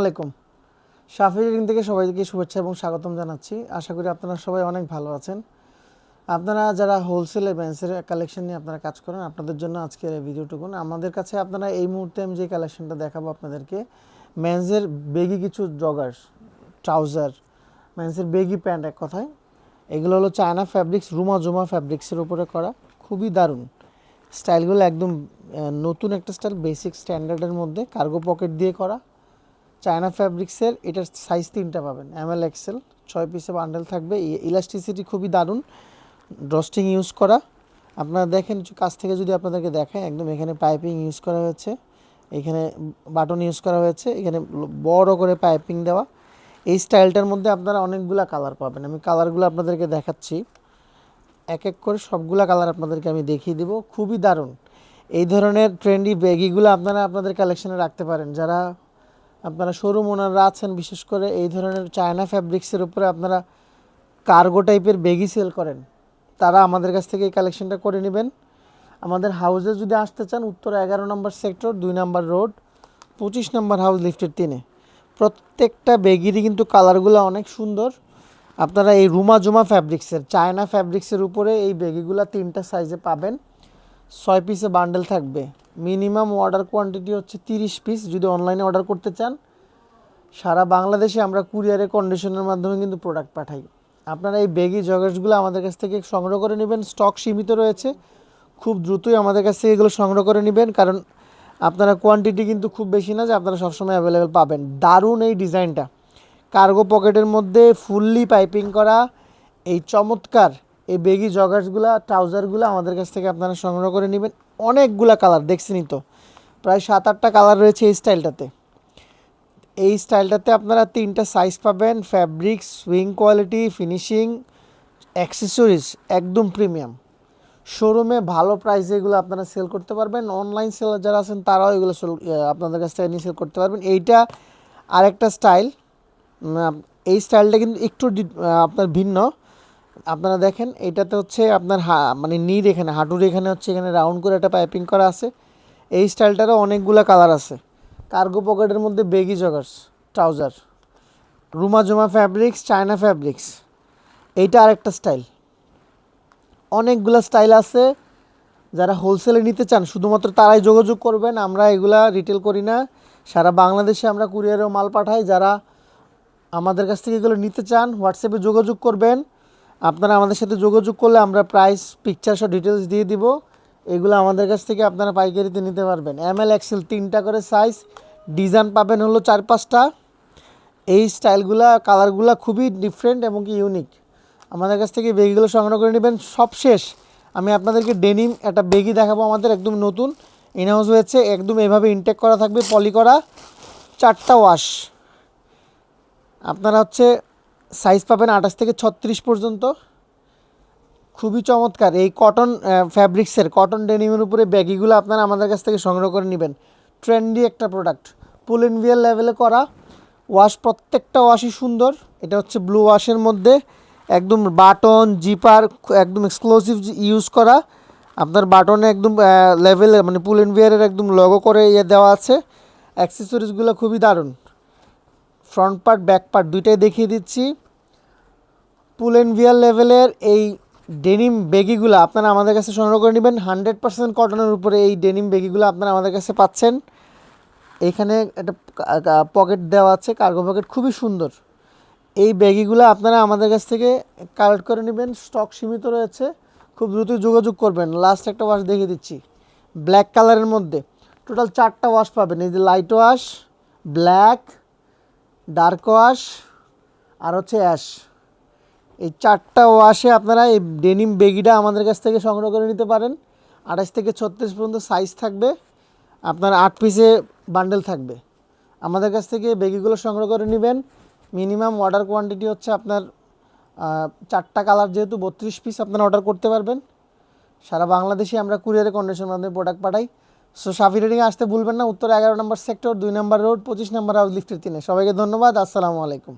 আলাইকুম। শাফি রিডিং থেকে সবাইকে শুভেচ্ছা এবং স্বাগতম জানাচ্ছি। আশা করি আপনারা সবাই অনেক ভালো আছেন। আপনারা যারা হোলসেলে ব্যান্সের কালেকশন নিয়ে আপনারা কাজ করেন, আপনাদের জন্য আজকের এই ভিডিওটুকুন আমাদের কাছে আপনারা এই মুহূর্তে আমি যে কালেকশনটা দেখাবো আপনাদেরকে মেন্সের বেগি কিছু জগার্স ট্রাউজার মেন্সের বেগি প্যান্ট এক কথায়। এগুলো হলো চায়না ফ্যাব্রিক্স রুমা জুমা ফ্যাব্রিক্সের উপরে করা। খুবই দারুণ। স্টাইলগুলো একদম নতুন একটা স্টাইল বেসিক স্ট্যান্ডার্ডের মধ্যে কার্গো পকেট দিয়ে করা। চায়না ফ্যাব্রিক্সের, এটার সাইজ তিনটা পাবেন। এম এল এক্সেল ছয় পিসে বান্ডেল থাকবে। ইলাস্টিসিটি খুবই দারুণ। ড্রস্টিং ইউজ করা। আপনারা দেখেন কাছ থেকে যদি আপনাদেরকে দেখায় একদম এখানে পাইপিং ইউজ করা হয়েছে। এখানে বাটন ইউজ করা হয়েছে। এখানে বড় করে পাইপিং দেওয়া। এই স্টাইলটার মধ্যে আপনারা অনেকগুলা কালার পাবেন। আমি কালারগুলো আপনাদেরকে দেখাচ্ছি। এক এক করে সবগুলা কালার আপনাদেরকে আমি দেখিয়ে দিব। খুবই দারুণ। এই ধরনের ট্রেন্ডি ব্যাগিগুলো আপনারা আপনাদের কালেকশনে রাখতে পারেন। যারা আপনারা শোরুম ওনাররা আছেন, বিশেষ করে এই ধরনের চায়না ফ্যাব্রিক্সের উপরে আপনারা কার্গো টাইপের ব্যাগি সেল করেন, তারা আমাদের কাছ থেকে এই কালেকশনটা করে নেবেন। আমাদের হাউসে যদি আসতে চান, উত্তর এগারো নম্বর সেক্টর দুই নম্বর রোড পঁচিশ নম্বর হাউস লিফটের তিনে প্রত্যেকটা ব্যাগিরই কিন্তু কালারগুলো অনেক সুন্দর। আপনারা এই রুমা জুমা ফ্যাব্রিক্সের চায়না ফ্যাব্রিক্সের উপরে এই ব্যাগিগুলো তিনটা সাইজে পাবেন। ছয় পিসে বান্ডেল থাকবে। মিনিমাম অর্ডার কোয়ান্টিটি হচ্ছে তিরিশ পিস যদি অনলাইনে অর্ডার করতে চান, সারা বাংলাদেশে আমরা কুরিয়ারে কন্ডিশনের মাধ্যমে কিন্তু প্রোডাক্ট পাঠাই। আপনারা এই ব্যাগি জগার্সগুলো আমাদের কাছ থেকে সংগ্রহ করে নেবেন। স্টক সীমিত রয়েছে। খুব দ্রুতই আমাদের কাছ থেকে এগুলো সংগ্রহ করে নেবেন। কারণ আপনারা কোয়ান্টিটি কিন্তু খুব বেশি না যে আপনারা সবসময় অ্যাভেলেবেল পাবেন। দারুণ এই ডিজাইনটা কার্গো পকেটের মধ্যে ফুললি পাইপিং করা। এই চমৎকার এই বেগি জগার্সগুলো ট্রাউজারগুলো আমাদের কাছ থেকে আপনারা সংগ্রহ করে নেবেন। অনেকগুলা কালার দেখছেনই তো? প্রায় সাত আটটা কালার রয়েছে এই স্টাইলটাতে এই স্টাইলটাতে আপনারা তিনটা সাইজ পাবেন fabric sewing quality finishing accessories একদম প্রিমিয়াম শোরুমে ভালো প্রাইসে এগুলো আপনারা সেল করতে পারবেন। অনলাইন সেলার যারা আছেন, তারাও এগুলো sell- আপনাদের কাছ থেকে নিয়ে সেল করতে পারবেন। এইটা আরেকটা স্টাইল এই স্টাইলটা কিন্তু একটু আপনার ভিন্ন। আপনারা দেখেন, এটাতে হচ্ছে আপনার হা মানে নির এখানে, হাঁটুর এখানে হচ্ছে এখানে রাউন্ড করে একটা পাইপিং করা আছে। এই স্টাইলটারও অনেকগুলো কালার আছে। কার্গো পকেটের মধ্যে বেগি জগার্স ট্রাউজার রুমা জুমা ফ্যাব্রিক্স চায়না ফ্যাব্রিক্স এইটা আরেকটা স্টাইল অনেকগুলো স্টাইল আছে, যারা হোলসেলে নিতে চান, শুধুমাত্র তারাই যোগাযোগ করবেন, আমরা এগুলা রিটেল করি না। সারা বাংলাদেশে আমরা কুরিয়ারেও মাল পাঠাই, যারা আমাদের কাছ থেকে এগুলো নিতে চান হোয়াটসঅ্যাপে যোগাযোগ করবেন। আপনারা আমাদের সাথে যোগাযোগ করলে আমরা প্রাইস পিকচার সব ডিটেলস দিয়ে দিব। এগুলো আমাদের কাছ থেকে আপনারা পাইকারিতে নিতে পারবেন। এম এল এক্সেল তিনটা করে সাইজ ডিজাইন পাবেন হলো চার পাঁচটা। এই স্টাইলগুলা কালারগুলা খুবই ডিফারেন্ট এবং কি ইউনিক আমাদের কাছ থেকে বেগিগুলো সংগ্রহ করে নেবেন। সব শেষ। আমি আপনাদেরকে ডেনিম একটা বেগি দেখাবো আমাদের, একদম নতুন। ইনহাউস হয়েছে, একদম এভাবে ইনটেক করা থাকবে পলি করা। চারটা ওয়াশ আপনারা হচ্ছে সাইজ পাবেন আঠাশ থেকে ছত্রিশ পর্যন্ত। খুবই চমৎকার। এই কটন ফ্যাব্রিক্সের কটন ডেনিমের উপরে ব্যাগিগুলো আপনারা আমাদের কাছ থেকে সংগ্রহ করে নেবেন। ট্রেন্ডি একটা প্রোডাক্ট পুল ইন ভিয়ার লেভেলে করা। ওয়াশ প্রত্যেকটা ওয়াশই সুন্দর। এটা হচ্ছে ব্লু ওয়াশের মধ্যে। একদম বাটন জিপার একদম এক্সক্লুসিভ ইউজ করা। আপনার বাটনে একদম লেভেলে মানে পুল ইন ভিয়ারের একদম লগো করে ইয়ে দেওয়া আছে। অ্যাক্সেসরিজগুলো খুবই দারুণ। ফ্রন্ট পার্ট ব্যাক পার্ট দুইটাই দেখিয়ে দিচ্ছি। পুল অ্যান্ড ভিয়ার লেভেলের এই ডেনিম বেগিগুলো আপনারা আমাদের কাছে সংগ্রহ করে নেবেন। হান্ড্রেড পার্সেন্ট কটনের উপরে এই ডেনিম বেগিগুলো আপনারা আমাদের কাছে পাচ্ছেন। এখানে একটা পকেট দেওয়া আছে কার্গো পকেট খুবই সুন্দর। এই ব্যাগিগুলো আপনারা আমাদের কাছ থেকে কালেক্ট করে নেবেন স্টক সীমিত রয়েছে। খুব দ্রুত যোগাযোগ করবেন। লাস্ট একটা ওয়াশ দেখিয়ে দিচ্ছি। ব্ল্যাক কালারের মধ্যে। টোটাল চারটা ওয়াশ পাবেন। এই যে light wash black dark wash আর হচ্ছে অ্যাশ এই চারটা ওয়াশে আপনারা এই ডেনিম বেগিটা আমাদের কাছ থেকে সংগ্রহ করে নিতে পারেন। আঠাশ থেকে ছত্রিশ পর্যন্ত সাইজ থাকবে। আপনার আট পিসে বান্ডেল থাকবে। আমাদের কাছ থেকে বেগিগুলো সংগ্রহ করে নেবেন। মিনিমাম অর্ডার কোয়ান্টিটি হচ্ছে আপনার চারটা কালার যেহেতু বত্রিশ পিস আপনারা অর্ডার করতে পারবেন। সারা বাংলাদেশে আমরা কুরিয়ারে কন্ডিশন মাধ্যমে প্রোডাক্ট পাঠাই। সো সাফি রেডিংয়ে আসতে ভুলবেন না। উত্তর এগারো নম্বর সেক্টর দুই নম্বর রোড পঁচিশ নম্বর হাউস লিফটের তিনে। সবাইকে ধন্যবাদ। আসসালামু আলাইকুম।